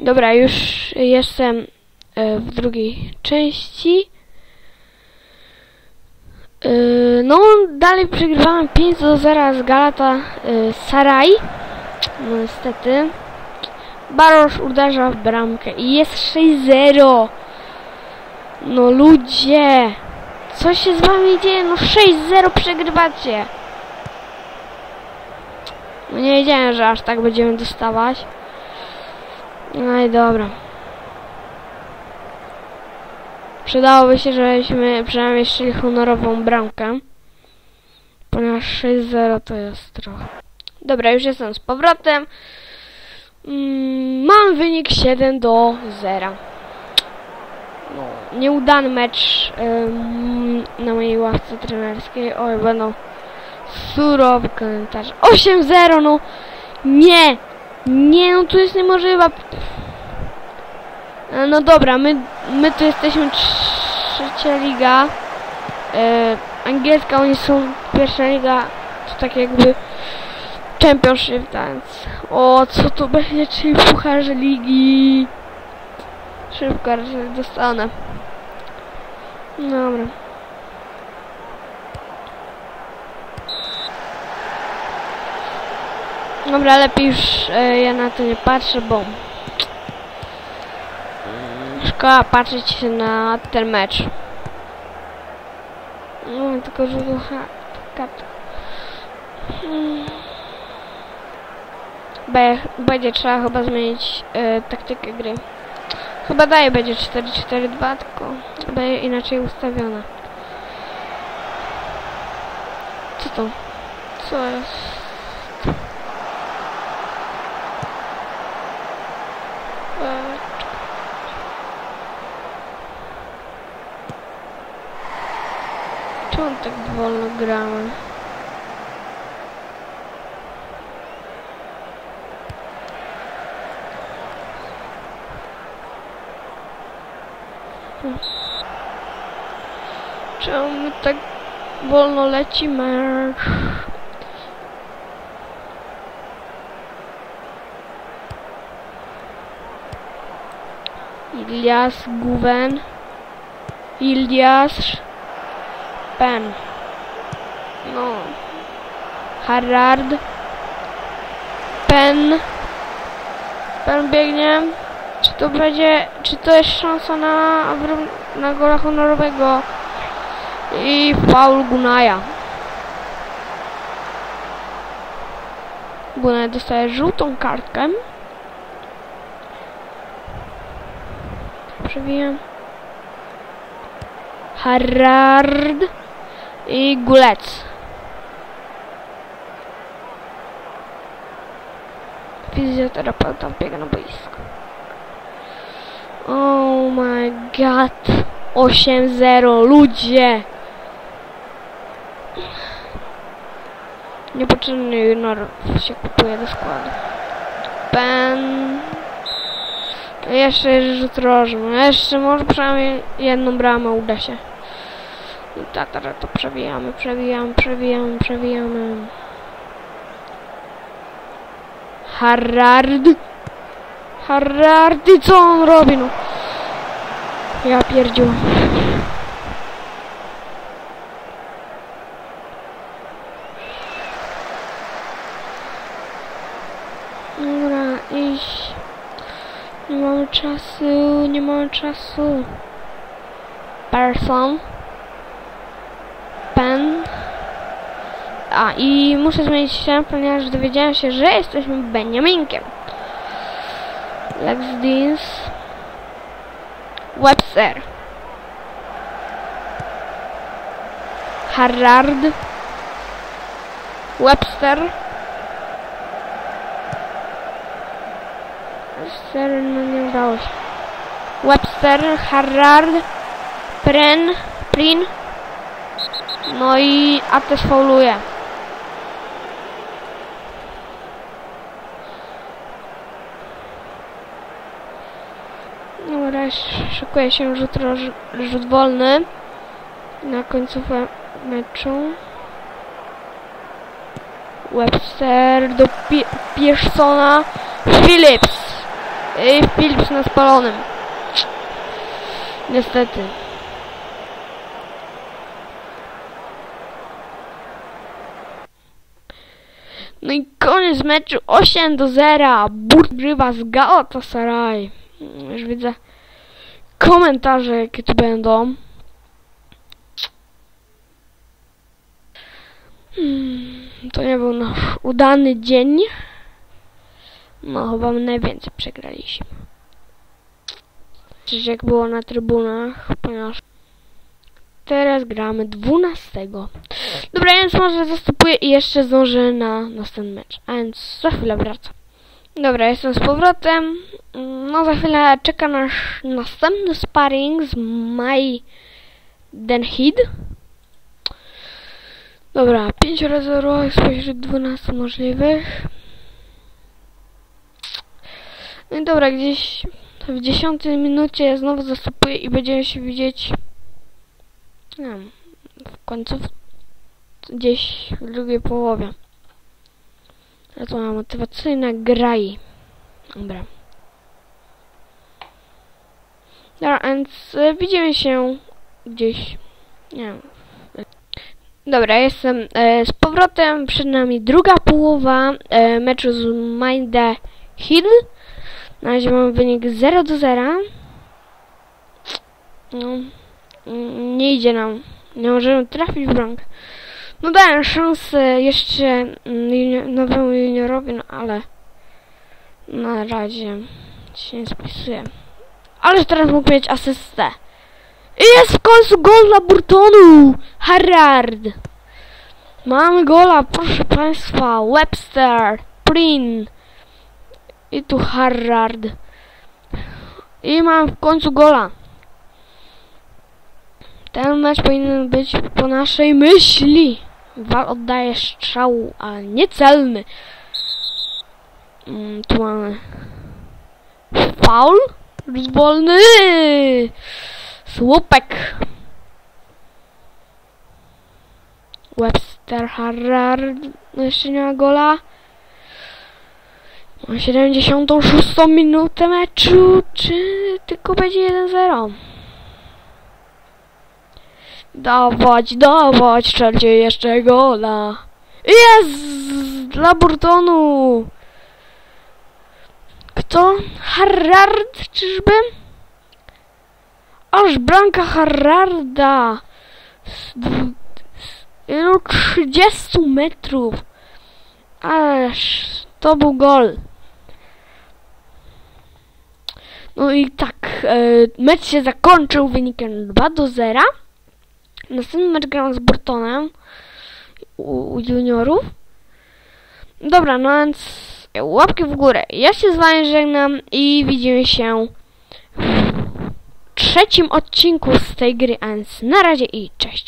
Dobra, już jestem e, w drugiej części. E, No, dalej przegrywamy 5 do 0 z Galata e, Saray. No niestety. Barosz uderza w bramkę i jest 6-0. No ludzie! Co się z wami dzieje? No 6-0 przegrywacie. No nie wiedziałem, że aż tak będziemy dostawać. No i dobra. Przydałoby się, żebyśmy strzeli honorową bramkę. Ponieważ 6-0 to jest trochę. Dobra, już jestem z powrotem. Mm, mam wynik 7 do 0. No, nieudany mecz ym, na mojej ławce trenerskiej. Oj, będą surowe komentarze. 8-0, no nie! Nie, no to jest niemożliwe. E, No dobra, my, my tu jesteśmy trzecia liga. E, angielska, oni są pierwsza liga. To tak jakby championship, więc... O, co to będzie, czyli pucharze ligi. Szybko raczej dostanę. Dobra. Dobra, lepiej już e, ja na to nie patrzę, bo szkoda patrzeć się na ten mecz. No, tylko że kat. Mm. Be, będzie trzeba chyba zmienić e, taktykę gry. Chyba daje będzie 4-4-2, tylko chyba inaczej ustawiona. Co to? Co jest? Czemu tak wolno gramy? Hmm. Czemu tak wolno lecimy? Ilias Guven. Ilias Pen. No. Harard. Pen. Pen biegnie. Czy to będzie, czy to jest szansa na, na gola honorowego? I faul Gunaja. Gunaj dostaje żółtą kartkę. Przewijam. I Gulec. Fizjoterapeuta biega na boisko. Oh my god. 8-0. Ludzie. Niepotrzebny junior się kupuje do składu. Pen. Jeszcze rzut rożny. Jeszcze może przynajmniej jedną bramę uda się. I tak, to przewijamy, przewijamy, przewijamy, przewijamy. Harard. Harardy, co on robi, no? Ja pierdziłam. Dobra, iść. Nie mamy czasu, nie mamy czasu. Person. Pen. A, i muszę zmienić się, ponieważ dowiedziałem się, że jesteśmy Beniaminkiem. Lex Deans. Webster. Harrard. Webster. Webster, no nie udało się. Webster, Harrard, Pren, Prin. No i Ates fauluje. Dobra, szykuje się rzut, rzut wolny na końcówkę meczu. Webster do Pi-. Phillips. I Philips na spalonym. Niestety. No i koniec meczu 8 do 0. Burt grywa z Galatasaray. Już widzę komentarze jakie tu będą. Hmm, to nie był nasz udany dzień. No chyba najwięcej przegraliśmy. Czyż jak było na trybunach, ponieważ teraz gramy 12. Dobra, więc może zastopuję i jeszcze zdążę na następny mecz. A więc za chwilę wracam. Dobra, jestem z powrotem. No za chwilę czeka nasz następny sparring z My Den Hid. Dobra, 5 razy rolek spośród 12 możliwych. No i dobra, gdzieś w 10 minucie znowu zastopuję i będziemy się widzieć nie wiem, w końcu gdzieś w drugiej połowie. A to ma motywacyjna graj. Dobra. Dobra, więc e, widzimy się gdzieś. Nie wiem. Dobra, jestem e, z powrotem. Przed nami druga połowa e, meczu z Minda Hill. Na razie mamy wynik 0 do 0. No, mm, nie idzie nam. Nie możemy trafić w bramkę. No dałem szansę jeszcze mm, junior, nowemu juniorowi, no ale na razie się nie spisuje. Ale teraz mógł mieć asystę. I jest w końcu gol dla Burtonu! Harrard! Mamy gola, proszę Państwa. Webster, Prin i tu Harrard. I mam w końcu gola. Ten mecz powinien być po naszej myśli. Wal oddaje strzał, ale niecelny. Mm, tu mamy faul. Wolny. Słupek. Webster Harrard no jeszcze nie ma gola. Ma 76 minutę meczu, czy tylko będzie 1-0? Dawać, dawać, strzelcie jeszcze gola. Jest! Dla Burtonu! Kto? Harrard, czyżby? Aż bramka Harrarda! Z, z ilu 30 metrów! Aż to był gol. No i tak, e, mecz się zakończył wynikiem 2 do 0. Następny mecz gram z Burtonem u, u juniorów. Dobra, no więc łapki w górę. Ja się z wami żegnam i widzimy się w trzecim odcinku z tej gry, a więc na razie i cześć.